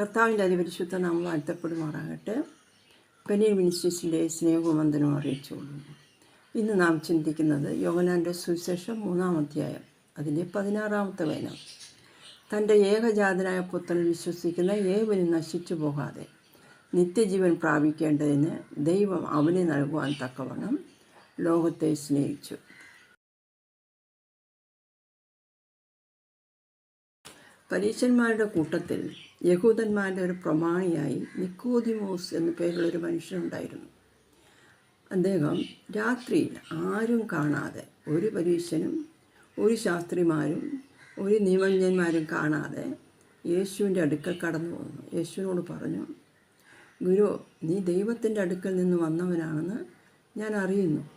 കർത്താവിന്റെ അതിപരിശുദ്ധ നാമം വാഴ്ത്തപ്പെടുമാറാകട്ടെ. പെനിയ മിനിസ്റ്റേഴ്സിന്റെ സ്നേഹവന്ദനം അറിയിച്ചുകൊള്ളുന്നു ഇന്ന് നാം ചിന്തിക്കുന്നത് യോഗനാന്റെ സുവിശേഷം മൂന്നാം അധ്യായം അതിന്റെ പതിനാറാമത്തെ വേനം തന്റെ ഏകജാതനായ പുത്രനിൽ വിശ്വസിക്കുന്ന ഏവനും നശിച്ചു പോകാതെ നിത്യജീവൻ പ്രാപിക്കേണ്ടതിന് ദൈവം അവനെ നൽകുവാൻ തക്കവണ്ണം ലോകത്തെ സ്നേഹിച്ചു. പരീക്ഷന്മാരുടെ കൂട്ടത്തിൽ യഹൂദന്മാരുടെ ഒരു പ്രമാണിയായി നിക്കോദിമോസ് എന്നു പേരുള്ള ഒരു മനുഷ്യനുണ്ടായിരുന്നു. അദ്ദേഹം രാത്രിയിൽ ആരും കാണാതെ ഒരു പരീക്ഷനും ഒരു ശാസ്ത്രിമാരും ഒരു നിയമജ്ഞന്മാരും കാണാതെ യേശുവിന്റെ അടുക്കൽ കടന്നു വന്നു യേശുവിനോട് പറഞ്ഞു ഗുരു നീ ദൈവത്തിന്റെ അടുക്കൽ നിന്ന് വന്നവനാണെന്ന് ഞാൻ അറിയുന്നു.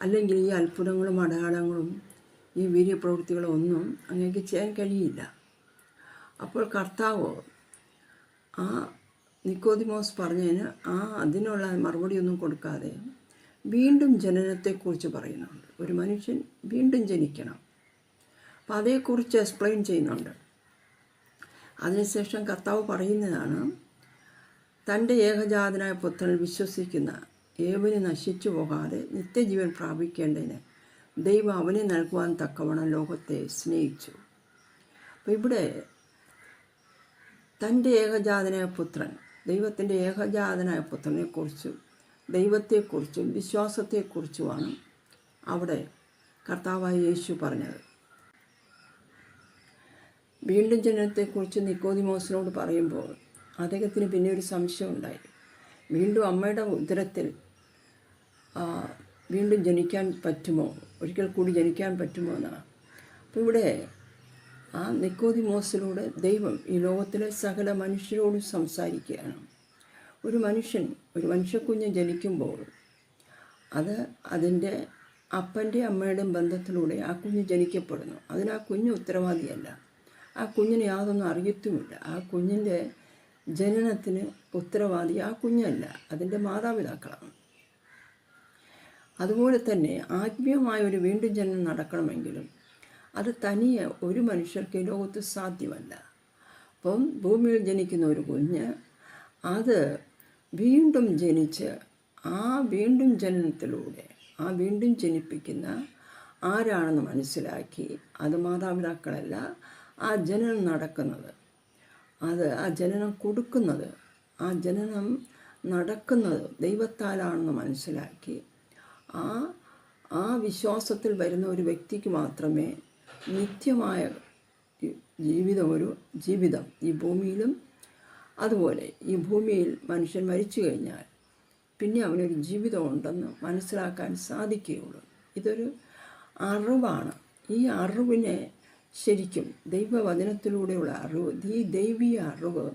അല്ലെങ്കിൽ ഈ അത്ഭുതങ്ങളും അടയാളങ്ങളും ഈ വീര്യപ്രവൃത്തികളും ഒന്നും അങ്ങേക്ക് ചെയ്യാൻ കഴിയില്ല. അപ്പോൾ കർത്താവ് ആ നിക്കോദിമോസ് പറഞ്ഞതിന് ആ അതിനുള്ള മറുപടിയൊന്നും കൊടുക്കാതെ വീണ്ടും ജനനത്തെക്കുറിച്ച് പറയുന്നുണ്ട്. ഒരു മനുഷ്യൻ വീണ്ടും ജനിക്കണം. അപ്പോൾ അതേക്കുറിച്ച് എക്സ്പ്ലെയിൻ ചെയ്യുന്നുണ്ട്. അതിനുശേഷം കർത്താവ് പറയുന്നതാണ് തന്റെ ഏകജാതനായ പുത്രനിൽ വിശ്വസിക്കുന്ന ഏവന് നശിച്ചു പോകാതെ നിത്യജീവൻ പ്രാപിക്കേണ്ടതിന് ദൈവം അവനെ നൽകുവാൻ തക്കവണ്ണം ലോകത്തെ സ്നേഹിച്ചു. അപ്പോൾ ഇവിടെ തന്റെ ഏകജാതനായ പുത്രൻ ദൈവത്തിന്റെ ഏകജാതനായ പുത്രനെക്കുറിച്ചും ദൈവത്തെക്കുറിച്ചും വിശ്വാസത്തെക്കുറിച്ചുമാണ് അവിടെ കർത്താവായ യേശു പറഞ്ഞത്. വീണ്ടും ജനനത്തെക്കുറിച്ച് നിക്കോദിമോസിനോട് പറയുമ്പോൾ അദ്ദേഹത്തിന് പിന്നെ ഒരു സംശയം ഉണ്ടായി. വീണ്ടും അമ്മയുടെ ഉദരത്തിൽ വീണ്ടും ജനിക്കാൻ പറ്റുമോ? ഒരിക്കൽ കൂടി ജനിക്കാൻ പറ്റുമോ എന്നാണ്. അപ്പോൾ ഇവിടെ ആ നിക്കോതിമോസിലൂടെ ദൈവം ഈ ലോകത്തിലെ സകല മനുഷ്യരോടും സംസാരിക്കുകയാണ്. ഒരു മനുഷ്യൻ ഒരു മനുഷ്യക്കുഞ്ഞ് ജനിക്കുമ്പോൾ അത് അതിന്റെ അപ്പന്റെ അമ്മയുടെയും ബന്ധത്തിലൂടെ ആ കുഞ്ഞ് ജനിക്കപ്പെടുന്നു. അതിന് ആ കുഞ്ഞ് ഉത്തരവാദിയല്ല. ആ കുഞ്ഞിന് യാതൊന്നും അറിയത്തുമില്ല. ആ കുഞ്ഞിന്റെ ജനനത്തിന് ഉത്തരവാദി ആ കുഞ്ഞല്ല. അതിന്റെ മാതാപിതാക്കളാണ്. അതുപോലെ തന്നെ ആത്മീയമായ ഒരു വീണ്ടും ജനനം നടക്കണമെങ്കിലും അത് തനിയെ ഒരു മനുഷ്യർക്ക് ലോകത്ത് സാധ്യമല്ല. അപ്പം ഭൂമിയിൽ ജനിക്കുന്ന ഒരു കുഞ്ഞ് അത് വീണ്ടും ജനിച്ച് ആ വീണ്ടും ജനനത്തിലൂടെ ആ വീണ്ടും ജനിപ്പിക്കുന്ന ആരാണെന്ന് മനസ്സിലാക്കി അത് മാതാപിതാക്കളല്ല ആ ജനനം നടക്കുന്നത്. അത് ആ ജനനം കൊടുക്കുന്നത് ആ ജനനം നടക്കുന്നത് ദൈവത്താലാണെന്ന് മനസ്സിലാക്കി ആ ആ വിശ്വാസത്തിൽ വരുന്ന ഒരു വ്യക്തിക്ക് മാത്രമേ നിത്യമായ ജീവിതം ഒരു ജീവിതം. ഈ ഭൂമിയിലും അതുപോലെ ഈ ഭൂമിയിൽ മനുഷ്യൻ മരിച്ചു കഴിഞ്ഞാൽ പിന്നെ അവനൊരു ജീവിതമുണ്ടെന്ന് മനസ്സിലാക്കാൻ സാധിക്കുകയുള്ളൂ. ഇതൊരു അറിവാണ്. ഈ അറിവിനെ ശരിക്കും ദൈവവചനത്തിലൂടെയുള്ള അറിവ് ഈ ദൈവീയ അറിവ്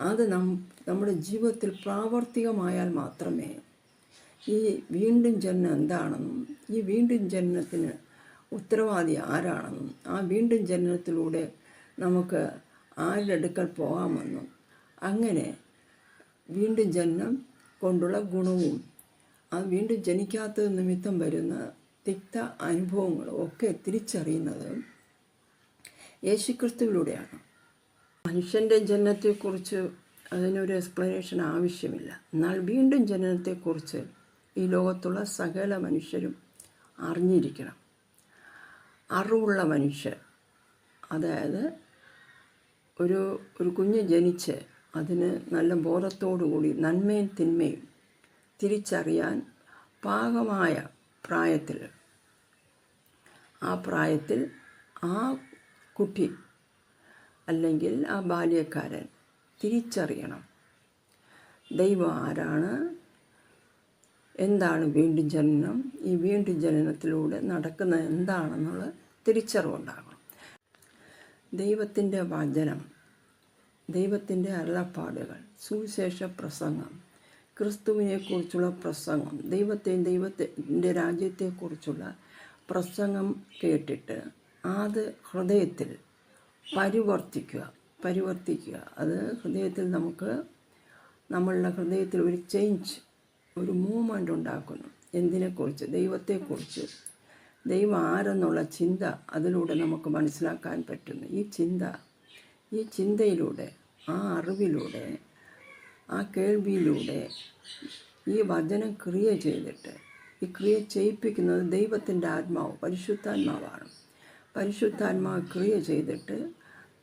അത് നം നമ്മുടെ ജീവിതത്തിൽ പ്രാവർത്തികമായാൽ മാത്രമേ ഈ വീണ്ടും ജനനം എന്താണെന്നും ഈ വീണ്ടും ജനനത്തിന് ഉത്തരവാദി ആരാണെന്നും ആ വീണ്ടും ജനനത്തിലൂടെ നമുക്ക് ആരുടെ അടുക്കൽ പോകാമെന്നും അങ്ങനെ വീണ്ടും ജനനം കൊണ്ടുള്ള ഗുണവും ആ വീണ്ടും ജനിക്കാത്തത് നിമിത്തം വരുന്ന തിക്ത അനുഭവങ്ങളും ഒക്കെ തിരിച്ചറിയുന്നത് യേശുക്രിസ്തുവിലൂടെയാണ്. മനുഷ്യന്റെ ജനനത്തെക്കുറിച്ച് അതിനൊരു എക്സ്പ്ലനേഷൻ ആവശ്യമില്ല. എന്നാൽ വീണ്ടും ജനനത്തെക്കുറിച്ച് ഈ ലോകത്തുള്ള സകല മനുഷ്യരും അറിഞ്ഞിരിക്കണം. അറിവുള്ള മനുഷ്യർ അതായത് ഒരു ഒരു കുഞ്ഞ് ജനിച്ച് അതിന് നല്ല ബോധത്തോടുകൂടി നന്മയും തിന്മയും തിരിച്ചറിയാൻ പാകമായ പ്രായത്തിൽ ആ പ്രായത്തിൽ ആ കുട്ടി അല്ലെങ്കിൽ ആ ബാല്യക്കാരൻ തിരിച്ചറിയണം. ദൈവം ആരാണ്? എന്താണ് വീണ്ടും ജനനം? ഈ വീണ്ടും ജനനത്തിലൂടെ നടക്കുന്നത് എന്താണെന്നുള്ള തിരിച്ചറിവുണ്ടാകണം. ദൈവത്തിന്റെ വചനം ദൈവത്തിന്റെ അരുളപ്പാടുകൾ സുവിശേഷ പ്രസംഗം ക്രിസ്തുവിനെക്കുറിച്ചുള്ള പ്രസംഗം ദൈവത്തെ ദൈവത്തിന്റെ രാജ്യത്തെക്കുറിച്ചുള്ള പ്രസംഗം കേട്ടിട്ട് അത് ഹൃദയത്തിൽ പരിവർത്തിക്കുക പരിവർത്തിക്കുക. അത് ഹൃദയത്തിൽ നമുക്ക് നമ്മളുടെ ഹൃദയത്തിൽ ഒരു ചേഞ്ച് ഒരു മൂവ്മെന്റ് ഉണ്ടാക്കുന്നു. എന്തിനെക്കുറിച്ച്? ദൈവത്തെക്കുറിച്ച്. ദൈവം ആരെന്നുള്ള ചിന്ത അതിലൂടെ നമുക്ക് മനസ്സിലാക്കാൻ പറ്റുന്നു. ഈ ചിന്ത ഈ ചിന്തയിലൂടെ ആ അറിവിലൂടെ ആ കേൾവിയിലൂടെ ഈ വചനം ക്രിയ ചെയ്തിട്ട് ഈ ക്രിയ ചെയ്യിപ്പിക്കുന്നത് ദൈവത്തിന്റെ ആത്മാവ് പരിശുദ്ധാത്മാവാണ്. പരിശുദ്ധാത്മാവ് ക്രിയ ചെയ്തിട്ട്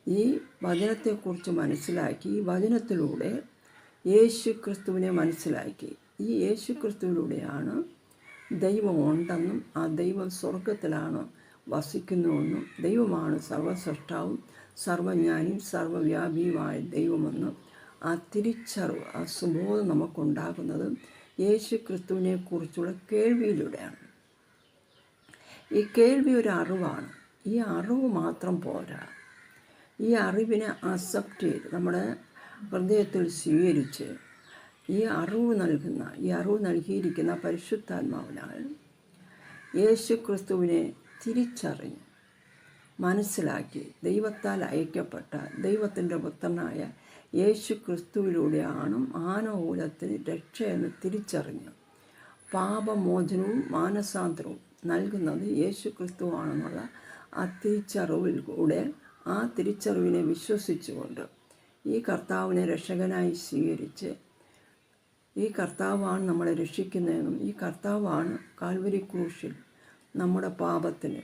ഈ വചനത്തെക്കുറിച്ച് മനസ്സിലാക്കി ഈ വചനത്തിലൂടെ യേശു ക്രിസ്തുവിനെ മനസ്സിലാക്കി. ഈ യേശു ക്രിസ്തുവിലൂടെയാണ് ദൈവം ഉണ്ടെന്നും ആ ദൈവം സ്വർഗത്തിലാണ് വസിക്കുന്നുവെന്നും ദൈവമാണ് സർവസൃഷ്ടാവും സർവജ്ഞാനിയും സർവവ്യാപിയുമായ ദൈവമെന്നും ആ തിരിച്ചറിവ് ആ സുബോധം നമുക്കുണ്ടാകുന്നത് യേശു ക്രിസ്തുവിനെ കുറിച്ചുള്ള കേൾവിയിലൂടെയാണ്. ഈ കേൾവി ഒരു അറിവാണ്. ഈ അറിവ് മാത്രം പോരാ. ഈ അറിവിനെ അക്സെപ്റ്റ് ചെയ്ത് നമ്മുടെ ഹൃദയത്തിൽ സ്വീകരിച്ച് ഈ അറിവ് നൽകുന്ന ഈ അറിവ് നൽകിയിരിക്കുന്ന പരിശുദ്ധാത്മാവിനാൽ യേശു ക്രിസ്തുവിനെ തിരിച്ചറിഞ്ഞ് മനസ്സിലാക്കി ദൈവത്താൽ അയക്കപ്പെട്ട ദൈവത്തിന്റെ പുത്രനായ യേശു ക്രിസ്തുവിലൂടെയാണ് മാനവകുലത്തിന് രക്ഷയെന്ന് തിരിച്ചറിഞ്ഞ് പാപമോചനവും മാനസാന്തരവും നൽകുന്നത് യേശു ക്രിസ്തുവാണെന്നുള്ള ആ തിരിച്ചറിവിൽ കൂടെ ആ തിരിച്ചറിവിനെ വിശ്വസിച്ചുകൊണ്ട് ഈ കർത്താവിനെ രക്ഷകനായി സ്വീകരിച്ച് ഈ കർത്താവാണ് നമ്മളെ രക്ഷിക്കുന്നതെന്നും ഈ കർത്താവാണ് കാൽവരി ക്രൂശിൽ നമ്മുടെ പാപത്തിന്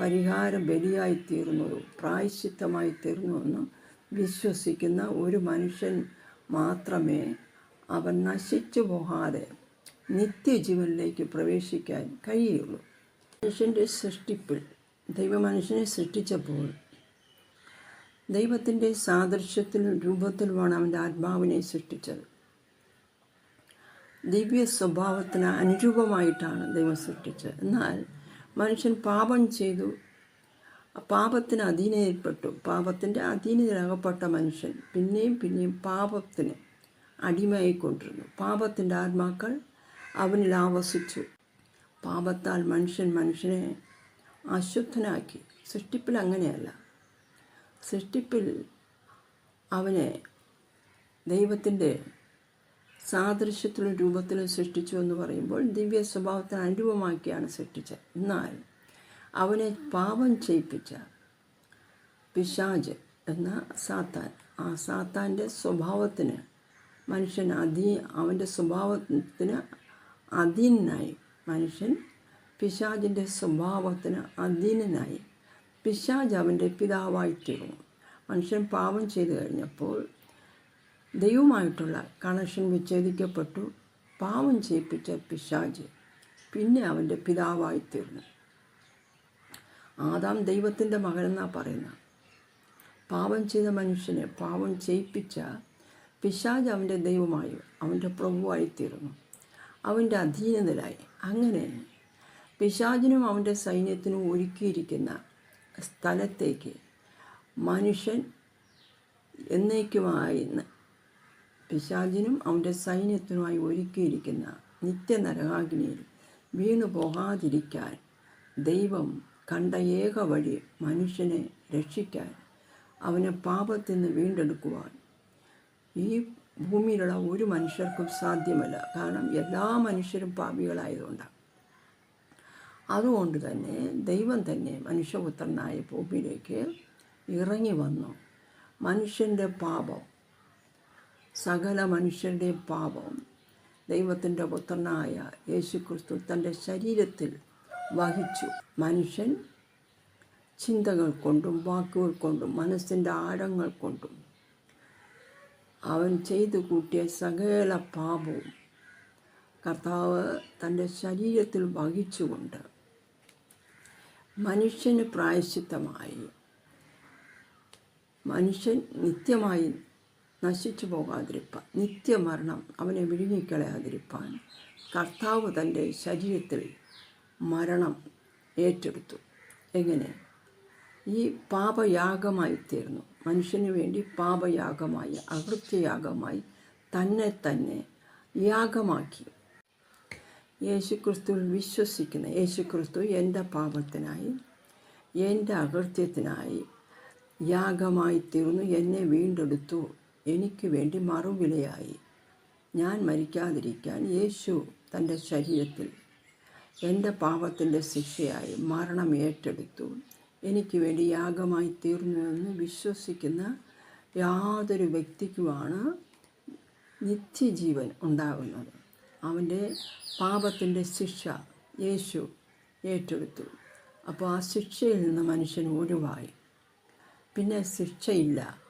പരിഹാരം ബലിയായി തീർന്നതും പ്രായശ്ചിത്തമായി തീർന്നുവെന്നും വിശ്വസിക്കുന്ന ഒരു മനുഷ്യൻ മാത്രമേ അവൻ നശിച്ചു പോകാതെ നിത്യജീവനിലേക്ക് പ്രവേശിക്കാൻ കഴിയുള്ളൂ. മനുഷ്യന്റെ സൃഷ്ടിപ്പിൽ ദൈവമനുഷ്യനെ സൃഷ്ടിച്ചപ്പോൾ ദൈവത്തിന്റെ സാദൃശ്യത്തിലും രൂപത്തിലുമാണ് അവന്റെ ആത്മാവിനെ സൃഷ്ടിച്ചത്. ദിവ്യ സ്വഭാവത്തിന് അനുരൂപമായിട്ടാണ് ദൈവം സൃഷ്ടിച്ചത്. എന്നാൽ മനുഷ്യൻ പാപം ചെയ്തു. പാപത്തിന് അധീനയിൽപ്പെട്ടു പാപത്തിന്റെ അധീനതയിലകപ്പെട്ട മനുഷ്യൻ പിന്നെയും പിന്നെയും പാപത്തിന് അടിമയായിക്കൊണ്ടിരുന്നു. പാപത്തിന്റെ ആത്മാക്കൾ അവനിൽ ആവസിച്ചു. പാപത്താൽ മനുഷ്യൻ മനുഷ്യനെ അശുദ്ധനാക്കി. സൃഷ്ടിപ്പിൽ അങ്ങനെയല്ല. സൃഷ്ടിപ്പിൽ അവനെ ദൈവത്തിന്റെ സാദൃശ്യത്തിലും രൂപത്തിലും സൃഷ്ടിച്ചു എന്ന് പറയുമ്പോൾ ദിവ്യ സ്വഭാവത്തിന് അനുരൂപമാക്കിയാണ് സൃഷ്ടിച്ചത്. എന്നാൽ അവനെ പാപം ചെയ്യിപ്പിച്ച പിശാജ് എന്ന സാത്താൻ ആ സാത്താന്റെ സ്വഭാവത്തിന് മനുഷ്യൻ അധീ അവന്റെ സ്വഭാവത്തിന് അധീനനായി. മനുഷ്യൻ പിശാജിന്റെ സ്വഭാവത്തിന് അധീനനായി. പിശാജ് അവന്റെ പിതാവായി മനുഷ്യൻ പാപം ചെയ്തു കഴിഞ്ഞപ്പോൾ ദൈവമായിട്ടുള്ള കണക്ഷൻ വിച്ഛേദിക്കപ്പെട്ടു. പാവം ചെയ്യിപ്പിച്ച പിശാജ് പിന്നെ അവന്റെ പിതാവായി തീർന്നു. ആദാം ദൈവത്തിന്റെ മകനെന്നാണ് പറയുന്നത്? പാവം ചെയ്ത മനുഷ്യനെ പാവം ചെയ്യിപ്പിച്ച പിശാജ് അവന്റെ ദൈവമായി അവന്റെ പ്രഭുവായി തീർന്നു. അവന്റെ അധീനതയിലായി അങ്ങനെ പിശാജിനും അവന്റെ സൈന്യത്തിനും ഒരുക്കിയിരിക്കുന്ന സ്ഥലത്തേക്ക് മനുഷ്യൻ എന്നേക്കുമായി പിശാജിനും അവന്റെ സൈന്യത്തിനുമായി ഒരുക്കിയിരിക്കുന്ന നിത്യനരകാഗ്നിയിൽ വീണു പോകാതിരിക്കാൻ ദൈവം കണ്ട ഏക വഴി മനുഷ്യനെ രക്ഷിക്കാൻ അവനെ പാപത്തിൽ നിന്ന് വീണ്ടെടുക്കുവാൻ. ഈ ഭൂമിയിലുള്ള ഒരു മനുഷ്യർക്കും സാധ്യമല്ല. കാരണം എല്ലാ മനുഷ്യരും പാപികളായതുകൊണ്ടാണ് അതുകൊണ്ട് തന്നെ ദൈവം തന്നെ മനുഷ്യപുത്രനായ ഭൂമിയിലേക്ക് ഇറങ്ങി വന്നു. മനുഷ്യന്റെ പാപം സകല മനുഷ്യരുടെയും പാപം. ദൈവത്തിന്റെ പുത്രനായ യേശുക്രിസ്തു തന്റെ ശരീരത്തിൽ വഹിച്ചു. മനുഷ്യൻ ചിന്തകൾ കൊണ്ടും വാക്കുകൾ കൊണ്ടും മനസ്സിന്റെ ആഴങ്ങൾ കൊണ്ടും അവൻ ചെയ്തു കൂട്ടിയ സകല പാപവും കർത്താവ് തന്റെ ശരീരത്തിൽ വഹിച്ചുകൊണ്ട് മനുഷ്യന് പ്രായശ്ചിത്തമായി. മനുഷ്യൻ നിത്യമായി നശിച്ചു പോകാതിരിപ്പാൻ നിത്യമരണം അവനെ വിഴുങ്ങിക്കളയാതിരിപ്പാൻ. കർത്താവ് തന്റെ ശരീരത്തിൽ മരണം ഏറ്റെടുത്തു. എങ്ങനെ? ഈ പാപയാഗമായി തീർന്നു. മനുഷ്യന് വേണ്ടി പാപയാഗമായി അകൃത്യയാഗമായി തന്നെ തന്നെ യാഗമാക്കി. യേശുക്രിസ്തുവിൽ വിശ്വസിക്കുന്ന യേശുക്രിസ്തു എന്റെ പാപത്തിനായി എന്റെ അകൃത്യത്തിനായി യാഗമായി തീർന്നു എന്നെ വീണ്ടെടുത്തു. എനിക്ക് വേണ്ടി മറുവിലയായി. ഞാൻ മരിക്കാതിരിക്കാൻ യേശു തന്റെ ശരീരത്തിൽ എന്റെ പാപത്തിന്റെ ശിക്ഷയായി മരണം ഏറ്റെടുത്തു. എനിക്ക് വേണ്ടി യാഗമായി തീർന്നുവെന്ന് വിശ്വസിക്കുന്ന യാതൊരു വ്യക്തിക്കുമാണ് നിത്യജീവൻ ഉണ്ടാകുന്നത്. അവന്റെ പാപത്തിന്റെ ശിക്ഷ യേശു ഏറ്റെടുത്തു. അപ്പോൾ ആ ശിക്ഷയിൽ നിന്ന് മനുഷ്യൻ ഒഴിവായി. പിന്നെ ശിക്ഷയില്ല.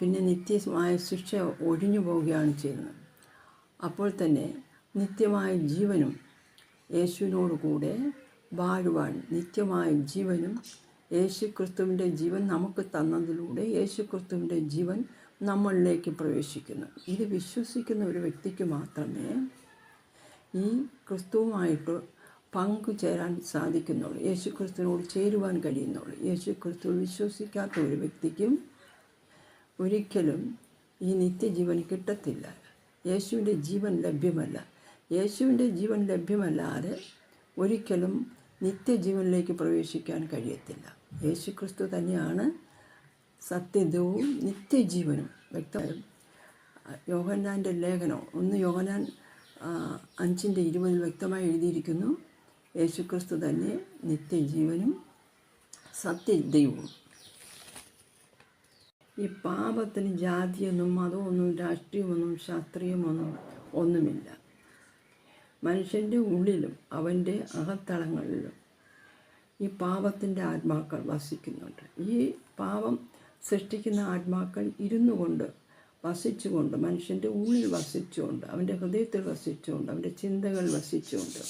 പിന്നെ നിത്യമായ ശിക്ഷ ഒഴിഞ്ഞു പോവുകയാണ് ചെയ്യുന്നത്. അപ്പോൾ തന്നെ നിത്യമായ ജീവനും യേശുവിനോടുകൂടെ വാഴുവാൻ നിത്യമായ ജീവനും യേശു ക്രിസ്തുവിന്റെ ജീവൻ നമുക്ക് തന്നതിലൂടെ യേശു ക്രിസ്തുവിന്റെ ജീവൻ നമ്മളിലേക്ക് പ്രവേശിക്കുന്നു. ഇത് വിശ്വസിക്കുന്ന ഒരു വ്യക്തിക്ക് മാത്രമേ ഈ ക്രിസ്തുവുമായിട്ട് പങ്കുചേരാൻ സാധിക്കുന്നുള്ളൂ. യേശു ക്രിസ്തുവിനോട് ചേരുവാൻ കഴിയുന്നുള്ളൂ. യേശു ക്രിസ്തു വിശ്വസിക്കാത്ത ഒരു വ്യക്തിക്കും ഒരിക്കലും ഈ നിത്യജീവൻ കിട്ടത്തില്ല. യേശുവിന്റെ ജീവൻ ലഭ്യമല്ല. യേശുവിന്റെ ജീവൻ ലഭ്യമല്ലാതെ ഒരിക്കലും നിത്യജീവനിലേക്ക് പ്രവേശിക്കാൻ കഴിയത്തില്ല. യേശു ക്രിസ്തു തന്നെയാണ് സത്യതവും നിത്യജീവനും. വ്യക്തമായും യോഹന്നാന്റെ ലേഖനം ഒന്ന് യോഹന്നാൻ അഞ്ചിന്റെ ഇരുപതിൽ വ്യക്തമായി എഴുതിയിരിക്കുന്നു. യേശുക്രിസ്തു തന്നെ നിത്യജീവനും സത്യദൈവവും. ഈ പാപത്തിന് ജാതിയൊന്നും മതമൊന്നും രാഷ്ട്രീയമൊന്നും ശാസ്ത്രീയമൊന്നും ഒന്നുമില്ല. മനുഷ്യന്റെ ഉള്ളിലും അവന്റെ അകത്തളങ്ങളിലും ഈ പാപത്തിന്റെ ആത്മാക്കൾ വസിക്കുന്നുണ്ട്. ഈ പാപം സൃഷ്ടിക്കുന്ന ആത്മാക്കൾ ഇരുന്നു കൊണ്ട് വസിച്ചുകൊണ്ട് മനുഷ്യന്റെ ഉള്ളിൽ വസിച്ചുകൊണ്ട് അവന്റെ ഹൃദയത്തിൽ വസിച്ചുകൊണ്ട് അവന്റെ ചിന്തകൾ വസിച്ചുകൊണ്ട്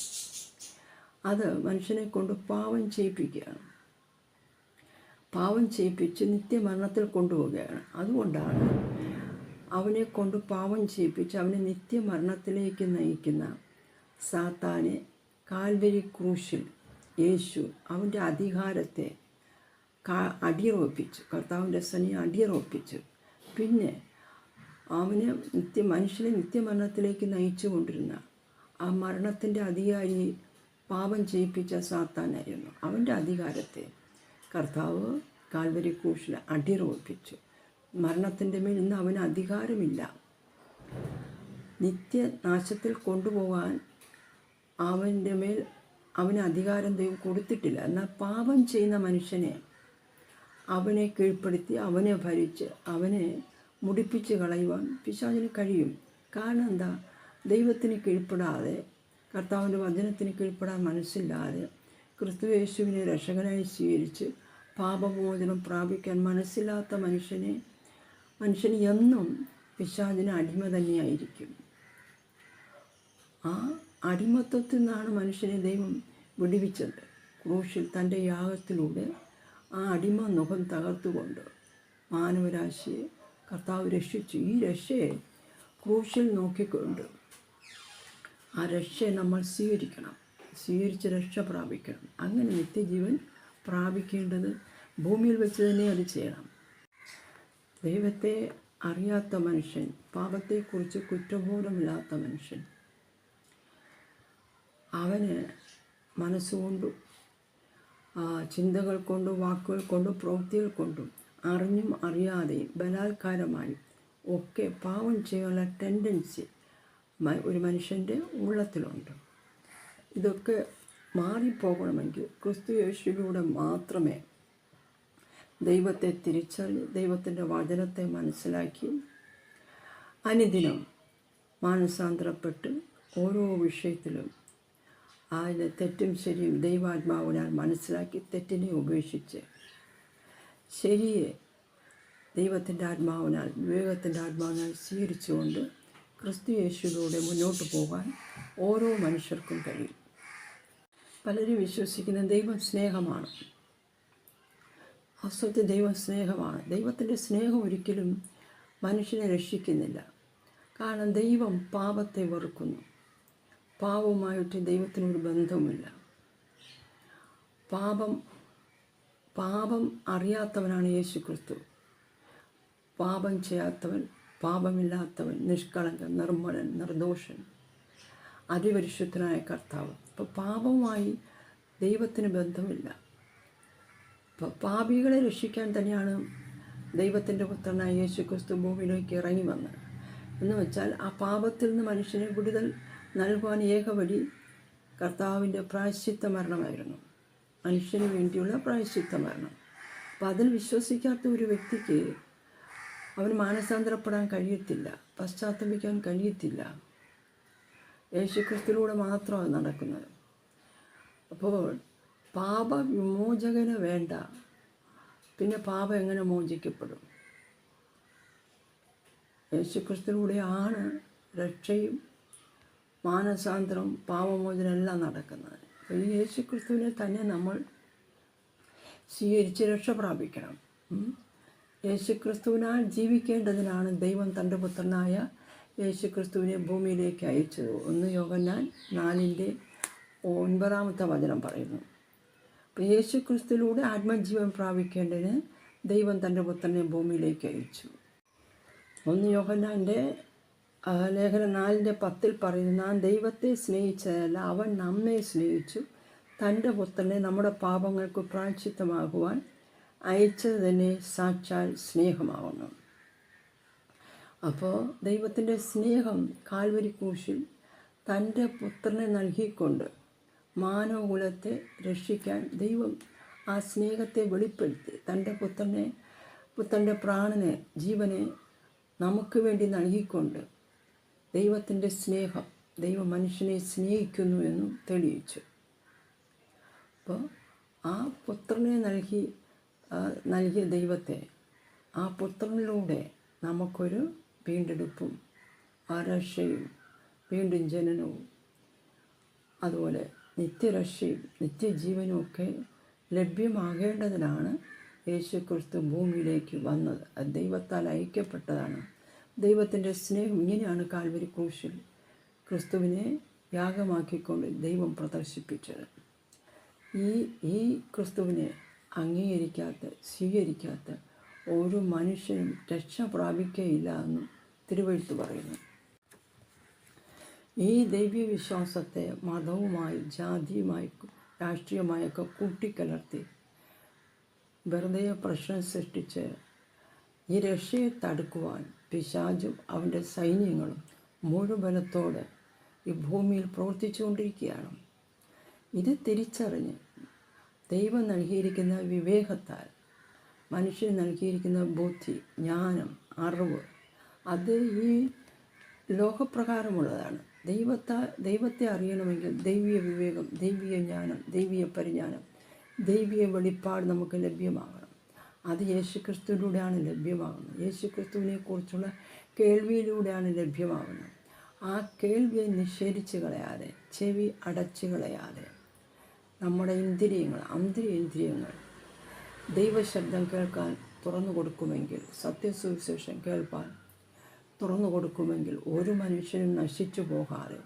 അത് മനുഷ്യനെ കൊണ്ട് പാവം ചെയ്യിപ്പിക്കുകയാണ്. പാവം ചെയ്യിപ്പിച്ച് നിത്യമരണത്തിൽ കൊണ്ടുപോവുകയാണ്. അതുകൊണ്ടാണ് അവനെ കൊണ്ട് പാവം ചെയ്യിപ്പിച്ച് അവനെ നിത്യമരണത്തിലേക്ക് നയിക്കുന്ന സാത്താനെ കാൽവരി ക്രൂശിൽ യേശു അവന്റെ അധികാരത്തെ കാ അടിയറൊപ്പിച്ചു. കർത്താവിന്റെ സനി അടിയറോപ്പിച്ചു. പിന്നെ അവനെ നിത്യ മനുഷ്യനെ നിത്യമരണത്തിലേക്ക് നയിച്ചു കൊണ്ടിരുന്ന ആ മരണത്തിന്റെ അധികാരി പാപം ചെയ്യിപ്പിച്ച സാത്താനായിരുന്നു. അവന്റെ അധികാരത്തെ കർത്താവ് കാൽവരി കൂഷിൽ അടിറോപ്പിച്ചു മരണത്തിന്റെ മേൽ ഇന്ന് അവന് അധികാരമില്ല. നിത്യനാശത്തിൽ കൊണ്ടുപോകാൻ അവന്റെ മേൽ അവന് അധികാരം ദൈവം കൊടുത്തിട്ടില്ല. എന്നാൽ പാപം ചെയ്യുന്ന മനുഷ്യനെ അവനെ കീഴ്പ്പെടുത്തി അവനെ ഭരിച്ച് അവനെ മുടിപ്പിച്ച് കളയുവാൻ പിശാചിന് കഴിയും. കാരണം എന്താ? ദൈവത്തിന് കീഴ്പ്പെടാതെ കർത്താവിന്റെ വചനത്തിന് കീഴ്പ്പെടാൻ മനസ്സില്ലാതെ ക്രിസ്തു യേശുവിനെ രക്ഷകനായി സ്വീകരിച്ച് പാപമോചനം പ്രാപിക്കാൻ മനസ്സില്ലാത്ത മനുഷ്യനെ മനുഷ്യന് എന്നും പിശാചിന് അടിമ തന്നെയായിരിക്കും. ആ അടിമത്വത്തിൽ നിന്നാണ് മനുഷ്യനെ ദൈവം വിടിവിച്ചത്. ക്രൂശിൽ തന്റെ യാഗത്തിലൂടെ ആ അടിമ മുഖം തകർത്തുകൊണ്ട് മാനവരാശിയെ കർത്താവ് രക്ഷിച്ചു. ഈ രക്ഷയെ ക്രൂശിൽ നോക്കിക്കൊണ്ട് ആ രക്ഷയെ നമ്മൾ സ്വീകരിക്കണം. സ്വീകരിച്ച് രക്ഷ പ്രാപിക്കണം. അങ്ങനെ നിത്യജീവൻ പ്രാപിക്കേണ്ടത് ഭൂമിയിൽ വെച്ച് തന്നെ അത് ചെയ്യണം. ദൈവത്തെ അറിയാത്ത മനുഷ്യൻ പാപത്തെക്കുറിച്ച് കുറ്റബോധമില്ലാത്ത മനുഷ്യൻ അവന് മനസ്സുകൊണ്ടും ചിന്തകൾ കൊണ്ടും വാക്കുകൾ കൊണ്ടും പ്രവൃത്തികൾ കൊണ്ടും അറിഞ്ഞും അറിയാതെയും ബലാത്കാരമായും ഒക്കെ പാവം ചെയ്യാനുള്ള ടെൻഡൻസി ഒരു മനുഷ്യന്റെ ഉള്ളത്തിലുണ്ട്. ഇതൊക്കെ മാറിപ്പോകണമെങ്കിൽ ക്രിസ്തു യേശുവിലൂടെ മാത്രമേ ദൈവത്തെ തിരിച്ചറിഞ്ഞ് ദൈവത്തിന്റെ വചനത്തെ മനസ്സിലാക്കി അനുദിനം മാനസാന്തരപ്പെട്ട് ഓരോ വിഷയത്തിലും അതിന്റെ തെറ്റും ശരിയും ദൈവാത്മാവിനാൽ മനസ്സിലാക്കി തെറ്റിനെ ഉപേക്ഷിച്ച് ശരിയെ ദൈവത്തിന്റെ ആത്മാവിനാൽ വിവേകത്തിന്റെ ആത്മാവിനാൽ സ്വീകരിച്ചുകൊണ്ട് ക്രിസ്തു യേശുവിലൂടെ മുന്നോട്ട് പോകാൻ ഓരോ മനുഷ്യർക്കും കഴിയും. പലരും വിശ്വസിക്കുന്ന ദൈവം സ്നേഹമാണ് വാസ്തവത്തിൽ ദൈവം സ്നേഹമാണ് ദൈവത്തിന്റെ സ്നേഹം ഒരിക്കലും മനുഷ്യനെ രക്ഷിക്കുന്നില്ല. കാരണം ദൈവം പാപത്തെ വെറുക്കുന്നു. പാപവുമായിട്ട് ദൈവത്തിനൊരു ബന്ധവുമില്ല. പാപം പാപം അറിയാത്തവനാണ് യേശു ക്രിസ്തു പാപം ചെയ്യാത്തവൻ പാപമില്ലാത്തവൻ നിഷ്കളങ്കൻ നിർമ്മലൻ നിർദോഷൻ. അതിപരിശുദ്ധനായ കർത്താവ്. അപ്പോൾ പാപവുമായി ദൈവത്തിന് ബന്ധമില്ല. പാപികളെ രക്ഷിക്കാൻ തന്നെയാണ് ദൈവത്തിന്റെ പുത്രനായ യേശു ക്രിസ്തു ഭൂമിയിലേക്ക് ഇറങ്ങി വന്നത്. എന്ന് വെച്ചാൽ ആ പാപത്തിൽ നിന്ന് മനുഷ്യനെ വിടുതൽ നൽകുവാൻ ഏക കർത്താവിന്റെ പ്രായശ്ചിത്ത മരണമായിരുന്നു. മനുഷ്യന് വേണ്ടിയുള്ള പ്രായശ്ചിത്ത മരണം. അപ്പോൾ അതിൽ വിശ്വസിക്കാത്ത ഒരു വ്യക്തിക്ക് അവന് മാനസാന്തരപ്പെടാൻ കഴിയത്തില്ല പശ്ചാത്തപിക്കാൻ കഴിയത്തില്ല. യേശുക്രിസ്തുവിലൂടെ മാത്രമാണ് നടക്കുന്നത്. അപ്പോൾ പാപവിമോചകന് വേണ്ട. പിന്നെ പാപം എങ്ങനെ മോചിക്കപ്പെടും? യേശുക്രിസ്തുവിലൂടെയാണ് രക്ഷയും മാനസാന്തരം പാപമോചനം എല്ലാം നടക്കുന്നത്. അപ്പോൾ ഈ യേശുക്രിസ്തുവിനെ തന്നെ നമ്മൾ സ്വീകരിച്ച് രക്ഷ പ്രാപിക്കണം. യേശുക്രിസ്തുവിനാൽ ജീവിക്കേണ്ടതിനാണ് ദൈവം തന്റെ പുത്രനായ യേശുക്രിസ്തുവിനെ ഭൂമിയിലേക്ക് അയച്ചത് ഒന്ന് യോഗന്നാൻ നാലിന്റെ ഒൻപതാമത്തെ വചനം പറയുന്നു. അപ്പോൾ യേശുക്രിസ്തുവിലൂടെ ആത്മജീവൻ പ്രാപിക്കേണ്ടതിന് ദൈവം തന്റെ പുത്രനെ ഭൂമിയിലേക്ക് അയച്ചു. ഒന്ന് യോഹന്നാന്റെ ലേഖനം നാലിന്റെ പത്തിൽ പറയുന്നു നാം ദൈവത്തെ സ്നേഹിച്ചതല്ല അവൻ നമ്മെ സ്നേഹിച്ചു. തന്റെ പുത്രനെ നമ്മുടെ പാപങ്ങൾക്ക് പ്രായച്ചിത്തമാകുവാൻ അയച്ചത് തന്നെ സാക്ഷാൽ സ്നേഹമാവുന്നു. അപ്പോൾ ദൈവത്തിന്റെ സ്നേഹം കാൽവരി കൂശിൽ തന്റെ പുത്രനെ നൽകിക്കൊണ്ട് മാനവകുലത്തെ രക്ഷിക്കാൻ ദൈവം ആ സ്നേഹത്തെ വെളിപ്പെടുത്തി. തന്റെ പുത്രനെ പുത്രന്റെ പ്രാണനെ ജീവനെ നമുക്ക് വേണ്ടി നൽകിക്കൊണ്ട് ദൈവത്തിന്റെ സ്നേഹം ദൈവം മനുഷ്യനെ സ്നേഹിക്കുന്നു എന്നും തെളിയിച്ചു. അപ്പോൾ ആ പുത്രനെ നൽകി നൽകിയ ദൈവത്തെ ആ പുത്രനിലൂടെ നമുക്കൊരു വീണ്ടെടുപ്പും ആരാക്ഷയും രക്ഷയും വീണ്ടും ജനനവും അതുപോലെ നിത്യരക്ഷയും നിത്യജീവനും ഒക്കെ ലഭ്യമാകേണ്ടതിനാണ് യേശു ക്രിസ്തു ഭൂമിയിലേക്ക് വന്നത്. ദൈവത്താൽ അയക്കപ്പെട്ടതാണ്. ദൈവത്തിന്റെ സ്നേഹം ഇങ്ങനെയാണ് കാൽവരി ക്രൂശിൽ ക്രിസ്തുവിനെ യാഗമാക്കിക്കൊണ്ട് ദൈവം പ്രദർശിപ്പിച്ചത്. ഈ ഈ ക്രിസ്തുവിനെ അംഗീകരിക്കാത്ത സ്വീകരിക്കാത്ത ഒരു മനുഷ്യനും രക്ഷ പ്രാപിക്കുകയില്ല എന്നും തിരുവഴുത്ത് പറയുന്നു. ഈ ദൈവവിശ്വാസത്തെ മതവുമായി ജാതിയുമായി രാഷ്ട്രീയമായൊക്കെ കൂട്ടിക്കലർത്തി വെറുതെ പ്രശ്നം സൃഷ്ടിച്ച് ഈ രക്ഷയെ തടുക്കുവാൻ പിശാചും അവന്റെ സൈന്യങ്ങളും മുഴുവനത്തോടെ ഈ ഭൂമിയിൽ പ്രവർത്തിച്ചുകൊണ്ടിരിക്കുകയാണ്. ഇത് തിരിച്ചറിഞ്ഞ് ദൈവം നൽകിയിരിക്കുന്ന വിവേകത്താൽ മനുഷ്യന് നൽകിയിരിക്കുന്ന ബുദ്ധി ജ്ഞാനം അറിവ് അത് ഈ ലോകപ്രകാരമുള്ളതാണ്. ദൈവത്ത ദൈവത്തെ അറിയണമെങ്കിൽ ദൈവീയ വിവേകം ദൈവീയ ജ്ഞാനം ദൈവീയ പരിജ്ഞാനം ദൈവീയ വെളിപ്പാട് നമുക്ക് ലഭ്യമാകണം. അത് യേശുക്രിസ്തുവിലൂടെയാണ് ലഭ്യമാകുന്നത്. യേശുക്രിസ്തുവിനെ കുറിച്ചുള്ള കേൾവിയിലൂടെയാണ് ലഭ്യമാകുന്നത്. ആ കേൾവിയെ നിഷേധിച്ച് കളയാതെ ചെവി അടച്ചു കളയാതെ നമ്മുടെ ഇന്ദ്രിയങ്ങൾ അന്തരേന്ദ്രിയങ്ങൾ ദൈവശബ്ദം കേൾക്കാൻ തുറന്നു കൊടുക്കുമെങ്കിൽ സത്യസുവിശേഷം കേൾപ്പാൻ തുറന്നു കൊടുക്കുമെങ്കിൽ ഒരു മനുഷ്യനും നശിച്ചു പോകാതെ.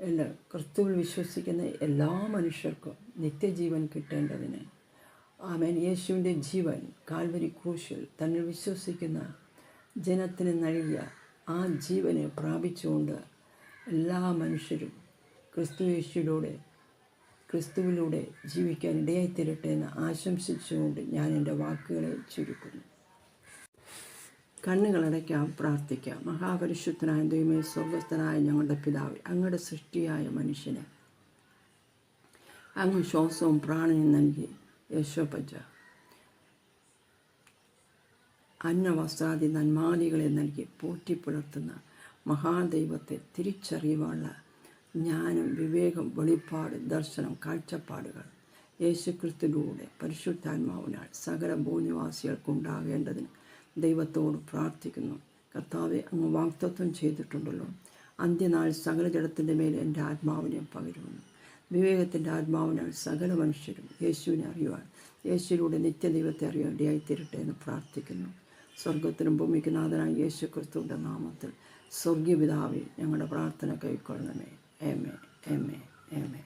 എല്ലാ ക്രിസ്തുവിൽ വിശ്വസിക്കുന്ന എല്ലാ മനുഷ്യർക്കും നിത്യജീവൻ കിട്ടേണ്ടതിന് ആമേൻ. യേശുവിന്റെ ജീവൻ കാൽവരി ക്രൂശിൽ തന്നെ വിശ്വസിക്കുന്ന ജനത്തിന് നൽകിയ ആ ജീവനെ പ്രാപിച്ചുകൊണ്ട് എല്ലാ മനുഷ്യരും ക്രിസ്തു യേശുവിലൂടെ ക്രിസ്തുവിലൂടെ ജീവിക്കാൻ ഇടയായിത്തീരട്ടെ എന്ന് ആശംസിച്ചുകൊണ്ട് ഞാൻ എന്റെ വാക്കുകളെ ചുരുക്കുന്നു. കണ്ണുകളടയ്ക്കാം പ്രാർത്ഥിക്കാം. മഹാപരിശുദ്ധനായ ദൈവമേ സ്വർഗസ്ഥനായ ഞങ്ങളുടെ പിതാവ് അങ്ങയുടെ സൃഷ്ടിയായ മനുഷ്യന് അങ്ങ് ശ്വാസവും പ്രാണനും നൽകി. യശോപജ അന്നവസ്ത്രാദി നന്മാദികളെ നൽകി പോറ്റിപ്പുലർത്തുന്ന മഹാദൈവത്തെ തിരിച്ചറിയുവാനുള്ള ജ്ഞാനം വിവേകം വെളിപ്പാട് ദർശനം കാഴ്ചപ്പാടുകൾ യേശുക്രിസ്തുവിലൂടെ പരിശുദ്ധാത്മാവിനാൽ സകല ഭൂനിവാസികൾക്കുണ്ടാകേണ്ടതിന് ദൈവത്തോട് പ്രാർത്ഥിക്കുന്നു. കർത്താവെ അങ്ങ് വാക്തത്വം ചെയ്തിട്ടുണ്ടല്ലോ. അന്ത്യനാൾ സകല ജഡത്തിന്റെ മേൽ എന്റെ ആത്മാവിനെ പകരുമെന്ന് വിവേകത്തിന്റെ ആത്മാവിനാൽ സകല മനുഷ്യരും യേശുവിനെ അറിയുവാൻ യേശുവിലൂടെ നിത്യദൈവത്തെ അറിയാൻ തീരട്ടെ എന്ന് പ്രാർത്ഥിക്കുന്നു. സ്വർഗത്തിനും ഭൂമിക്ക് നാഥനായ യേശു ക്രിസ്തുവിന്റെ നാമത്തിൽ സ്വർഗീയ പിതാവെ ഞങ്ങളുടെ പ്രാർത്ഥന കൈക്കൊള്ളണമേ. ഏമേ എം ഏമേ